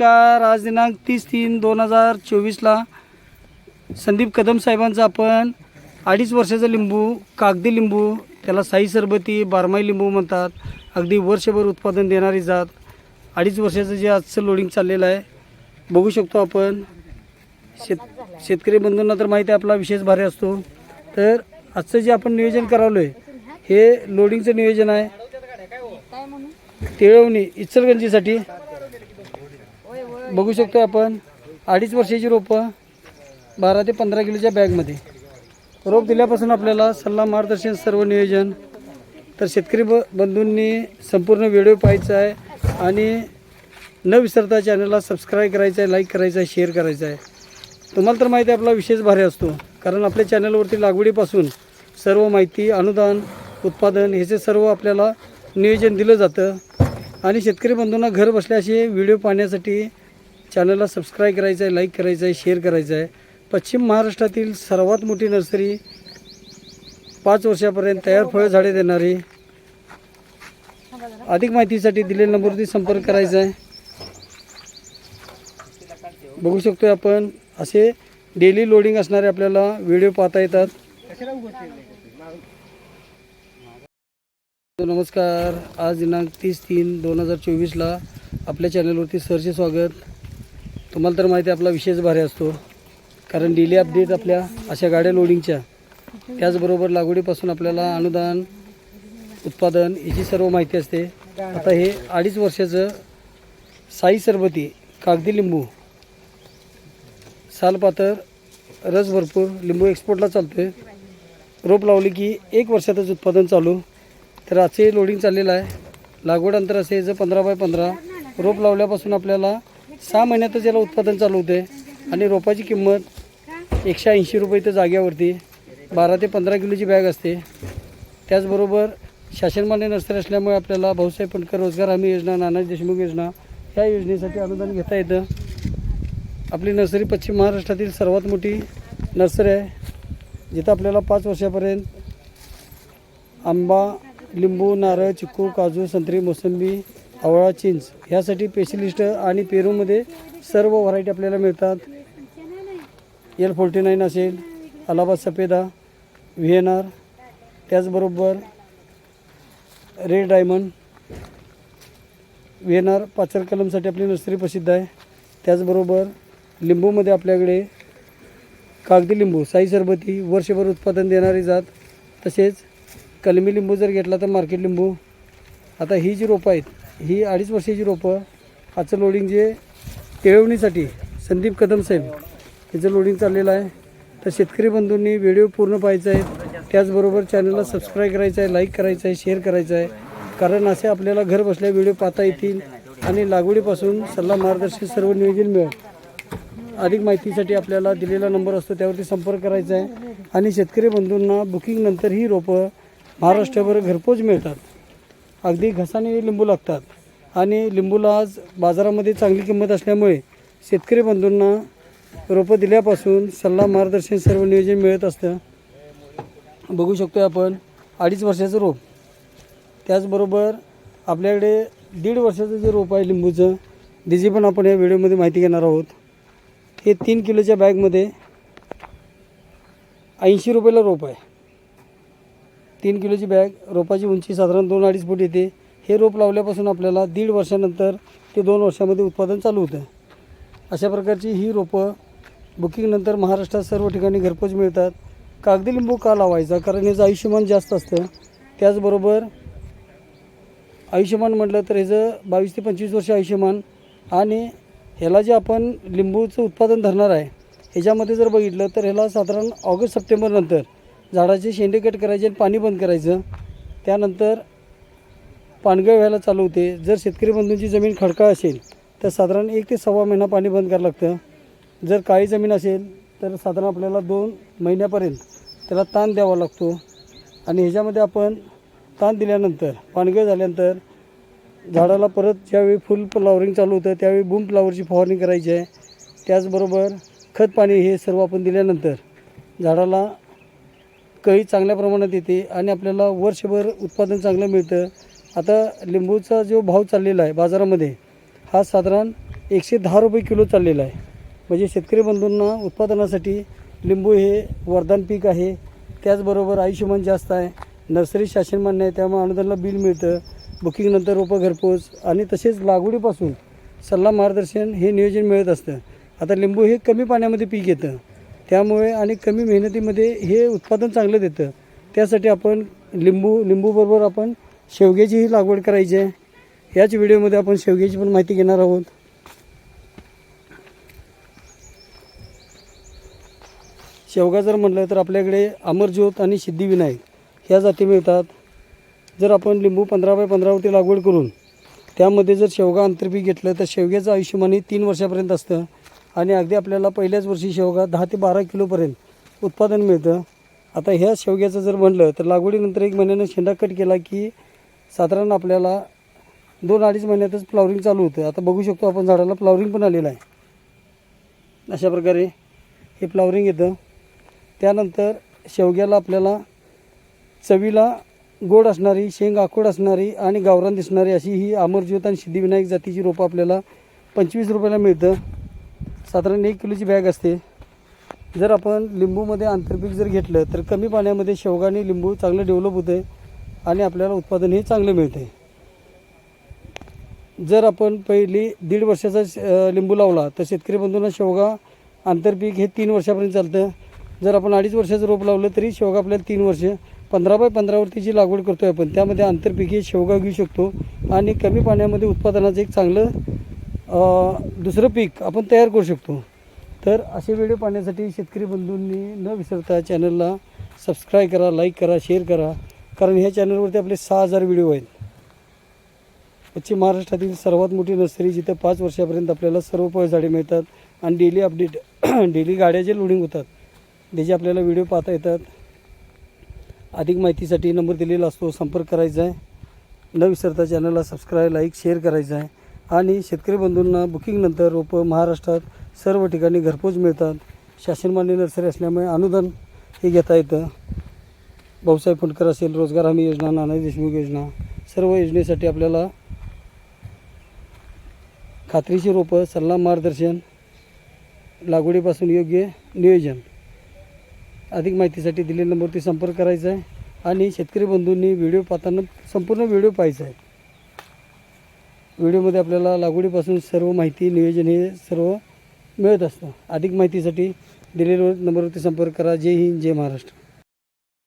नमस्कार आज दिनांक तीस तीन दोन हजार चोवीसला संदीप कदम साहेबांचा आपण अडीच वर्षाचा लिंबू कागदी लिंबू त्याला साई सरबती बारमाही लिंबू म्हणतात. अगदी वर्षभर उत्पादन देणारी जात. अडीच वर्षाचं जे आजचं लोडिंग चाललेलं आहे बघू शकतो आपण. शेत शेतकरी बंधूंना तर माहिती आहे आपला विशेष भारी असतो. तर आजचं जे आपण नियोजन करावलो आहे हे लोडिंगचं नियोजन आहे. तिळवणी इचलगंजीसाठी बघू शकतो आपण. अडीच वर्षाची रोपं बारा ते पंधरा किलोच्या बॅगमध्ये. रोप दिल्यापासून आपल्याला सल्ला मार्गदर्शन सर्व नियोजन तर शेतकरी ब बंधूंनी संपूर्ण व्हिडिओ पाहायचा आहे आणि न विसरता चॅनलला सबस्क्राईब करायचं आहे लाईक करायचं आहे शेअर करायचं आहे. तुम्हाला तर माहिती आहे आपला विशेष भारी असतो. कारण आपल्या चॅनलवरती लागवडीपासून सर्व माहिती अनुदान उत्पादन ह्याचे सर्व आपल्याला नियोजन दिलं जातं. आणि शेतकरी बंधूंना घर बसल्या असे व्हिडिओ पाहण्यासाठी चॅनलला सबस्क्राईब करायचं आहे लाईक करायचं आहे शेअर करायचं आहे. पश्चिम महाराष्ट्रातील सर्वात मोठी नर्सरी पाच वर्षापर्यंत तयार फळं झाडे देणारी. अधिक माहितीसाठी दिलेल्या नंबरवरती संपर्क करायचा आहे. बघू शकतो आपण असे डेली लोडिंग असणारे आपल्याला व्हिडिओ पाहता येतात. नमस्कार आज दिनांक तीस तीन दोन हजार चोवीसला आपल्या चॅनलवरती सरचे स्वागत. तुम्हाला तर माहिती आपला विशेष भारी असतो. कारण डेली अपडेट आपल्या अशा गाड्या लोडिंगच्या त्याचबरोबर लागवडीपासून आपल्याला अनुदान उत्पादन याची सर्व माहिती असते. आता हे अडीच वर्षाचं साई सरबती कागदी लिंबू सालपातर रस भरपूर लिंबू एक्सपोर्टला चालतो आहे रोप लावली की एक वर्षातच उत्पादन चालू. तर आजचे लोडिंग चाललेलं आहे. लागवड अंतर असे जर पंधरा बाय पंधरा. रोप लावल्यापासून आपल्याला सहा महिन्यातच याला उत्पादन चालू होते. आणि रोपाची किंमत एकशे ऐंशी रुपये इथं जाग्यावरती. बारा ते पंधरा किलोची बॅग असते. त्याचबरोबर शासनमान्य नर्सरी असल्यामुळे आपल्याला भाऊसाहेब पणकर रोजगार हमी योजना नानाजी देशमुख योजना ह्या योजनेसाठी अनुदान घेता येतं. आपली नर्सरी पश्चिम महाराष्ट्रातील सर्वात मोठी नर्सरी आहे. जिथं आपल्याला पाच वर्षापर्यंत आंबा लिंबू नारळ चिक्कू काजू संत्री मोसंबी आवळा चिंच ह्यासाठी स्पेशलिस्ट आणि पेरूमध्ये सर्व व्हरायटी आपल्याला मिळतात. एल फोर्टी नाईन असेल Allahabad Safeda V N R त्याचबरोबर red diamond V N R पाचर कलमसाठी आपली नर्सरी प्रसिद्ध आहे. त्याचबरोबर लिंबूमध्ये आपल्याकडे कागदी लिंबू साई सरबती वर्षभर उत्पादन देणारी जात. तसेच कलमी लिंबू जर घेतला तर मार्केट लिंबू. आता ही जी रोपं आहेत ही अडीच वर्षाची रोपं आजचं लोडिंग जे तिळवणीसाठी संदीप कदम साहेब याचं लोडिंग चाललेलं आहे. तर शेतकरी बंधूंनी व्हिडिओ पूर्ण पाहायचा आहे. त्याचबरोबर चॅनलला सबस्क्राईब करायचं आहे लाईक करायचं आहे शेअर करायचं आहे. कारण असे आपल्याला घर बसल्या व्हिडिओ पाहता येतील आणि लागवडीपासून सल्ला मार्गदर्शन सर्व नियोजन मिळेल. अधिक माहितीसाठी आपल्याला दिलेला नंबर असतो त्यावरती संपर्क करायचा आहे. आणि शेतकरी बंधूंना बुकिंगनंतर ही रोपं महाराष्ट्रभर घरपोच मिळतात. अगदी घसाने लिंबू लागतात. आणि लिंबूला आज बाजारामध्ये चांगली किंमत असल्यामुळे शेतकरी बंधूंना रोपं दिल्यापासून सल्ला मार्गदर्शन सर्व नियोजन मिळत असतं. बघू शकतो आपण अडीच वर्षाचं रोप. त्याचबरोबर आपल्याकडे दीड वर्षाचं जे रोप आहे लिंबूचं त्याची पण आपण या व्हिडिओमध्ये माहिती घेणार आहोत. हे तीन किलोच्या बॅगमध्ये ऐंशी रुपयाला रोप आहे. तीन किलोची बॅग रोपाची उंची साधारण दोन अडीच फूट येते. हे रोप लावल्यापासून आपल्याला दीड वर्षानंतर ते दोन वर्षामध्ये उत्पादन चालू होतं. अशा प्रकारची ही रोपं बुकिंगनंतर महाराष्ट्रात सर्व ठिकाणी घरपोच मिळतात. कागदी लिंबू का लावायचा? कारण याचं आयुष्यमान जास्त असतं त्याचबरोबर आयुष्यमान म्हटलं तर ह्याचं बावीस ते पंचवीस वर्ष आयुष्यमान आणि ह्याला जे आपण लिंबूचं उत्पादन धरणार आहे ह्याच्यामध्ये जर बघितलं तर ह्याला साधारण ऑगस्ट सप्टेंबरनंतर झाडाचे शेंडे कट करायचे आणि पाणी बंद करायचं. त्यानंतर पानगळ व्हायला चालू होते. जर शेतकरी बंधूंची जमीन खडकाळ असेल तर साधारण एक ते सव्वा महिना पाणी बंद करावं लागतं. जर काळी जमीन असेल तर साधारण आपल्याला दोन महिन्यापर्यंत त्याला ताण द्यावा लागतो. आणि ह्याच्यामध्ये आपण ताण दिल्यानंतर पानगळ झाल्यानंतर झाडाला परत ज्यावेळी फुल फ्लावरिंग चालू होतं त्यावेळी बूम फ्लावरची फवारणी करायची आहे. त्याचबरोबर खत पाणी हे सर्व आपण दिल्यानंतर झाडाला कळी चांगल्या प्रमाणात येते आणि आपल्याला वर्षभर उत्पादन चांगलं मिळतं. आता लिंबूचा जो भाव चाललेला आहे बाजारामध्ये हा साधारण एकशे दहा रुपये किलो चाललेला आहे. म्हणजे शेतकरी बंधूंना उत्पादनासाठी लिंबू हे वरदान पीक आहे. त्याचबरोबर आयुष्यमान जास्त आहे. नर्सरी शासन मान्य आहे त्यामुळे अनुदानला बिल मिळतं. बुकिंगनंतर रोपं घरपोच आणि तसेच लागवडीपासून सल्ला मार्गदर्शन हे नियोजन मिळत असतं. आता लिंबू हे कमी पाण्यामध्ये पीक येतं. त्यामुळे आणि कमी मेहनतीमध्ये हे उत्पादन चांगलं देतं. त्यासाठी आपण लिंबू लिंबूबरोबर आपण शेवग्याचीही लागवड करायची आहे. याच व्हिडिओमध्ये आपण शेवग्याची पण माहिती घेणार आहोत. शेवगा जर म्हटलं तर आपल्याकडे अमरज्योत आणि सिद्धिविनायक ह्या जाती मिळतात. जर आपण लिंबू पंधरा बाय पंधरावरती लागवड करून त्यामध्ये जर शेवगा आंतरपीक घेतलं तर शेवग्याचं आयुष्यमान हे तीन वर्षापर्यंत असतं. आणि अगदी आपल्याला पहिल्याच वर्षी शेवगा दहा ते बारा किलोपर्यंत उत्पादन मिळतं. आता ह्या शेवग्याचं जर म्हणलं तर लागवडीनंतर एक महिन्यानं शेंडा कट केला की साधारण आपल्याला दोन अडीच महिन्यातच फ्लॉवरिंग चालू होतं. आता बघू शकतो आपण झाडाला फ्लॉवरिंग पण आलेलं आहे. अशा प्रकारे हे फ्लॉवरिंग येतं. त्यानंतर शेवग्याला आपल्याला चवीला गोड असणारी शेंग आखोड असणारी आणि गावरान दिसणारी अशी ही अमरज्योत आणि सिद्धिविनायक जातीची रोपं आपल्याला पंचवीस रुपयाला मिळतं. साधारण एक किलोची बॅग असते. जर आपण लिंबूमध्ये आंतरपीक जर घेतलं तर कमी पाण्यामध्ये शेवगा आणि लिंबू चांगलं डेव्हलप होतं आहे आणि आपल्याला उत्पादन हे चांगलं मिळतं आहे जर आपण पहिली दीड वर्षाचा श- लिंबू लावला तर शेतकरी बंधूंना शेवगा आंतरपीक हे तीन वर्षापर्यंत चालतं. जर आपण अडीच वर्षाचं रोप लावलं तरी शेवगा आपल्याला तीन वर्ष पंधरा बाय पंधरावरती जी लागवड करतो आहे आपण त्यामध्ये आंतरपीक हे शेवगा घेऊ शकतो आणि कमी पाण्यामध्ये उत्पादनाचं एक चांगलं दुसरं पीक आपण तयार करू शकतो. तर असे व्हिडिओ पाहण्यासाठी शेतकरी बंधूंनी न विसरता चॅनलला सबस्क्राईब करा लाईक करा शेअर करा. कारण ह्या चॅनलवरती आपले सहा हजार व्हिडिओ आहेत. पश्चिम महाराष्ट्रातील सर्वात मोठी नर्सरी जिथं पाच वर्षापर्यंत आपल्याला सर्व फळझाडे मिळतात आणि डेली अपडेट डेली गाड्या जे लोडिंग होतात त्याचे आपल्याला व्हिडिओ पाहता येतात अधिक माहितीसाठी नंबर दिलेला असतो संपर्क करायचा आहे. न विसरता चॅनलला सबस्क्राईब लाईक शेअर करायचं आहे. आणि शेतकरी बंधूंना बुकिंगनंतर रोपं महाराष्ट्रात सर्व ठिकाणी घरपोच मिळतात. शासनमान्य नर्सरी असल्यामुळे अनुदान हे घेता येतं. भाऊसाहेब फुंडकर असेल रोजगार हमी योजना नानाजी देशमुख योजना सर्व योजनेसाठी आपल्याला खात्रीची रोपं सल्ला मार्गदर्शन लागवडीपासून योग्य नियोजन. अधिक माहितीसाठी दिलेल्या नंबरवरती संपर्क करायचा आहे आणि शेतकरी बंधूंनी व्हिडिओ पाहताना संपूर्ण व्हिडिओ पाहायचा आहे. व्हिडिओमध्ये आपल्याला लागवडीपासून सर्व माहिती नियोजन हे सर्व मिळत असतं. अधिक माहितीसाठी दिलेल्या नंबरवरती संपर्क करा. जय हिंद जय महाराष्ट्र.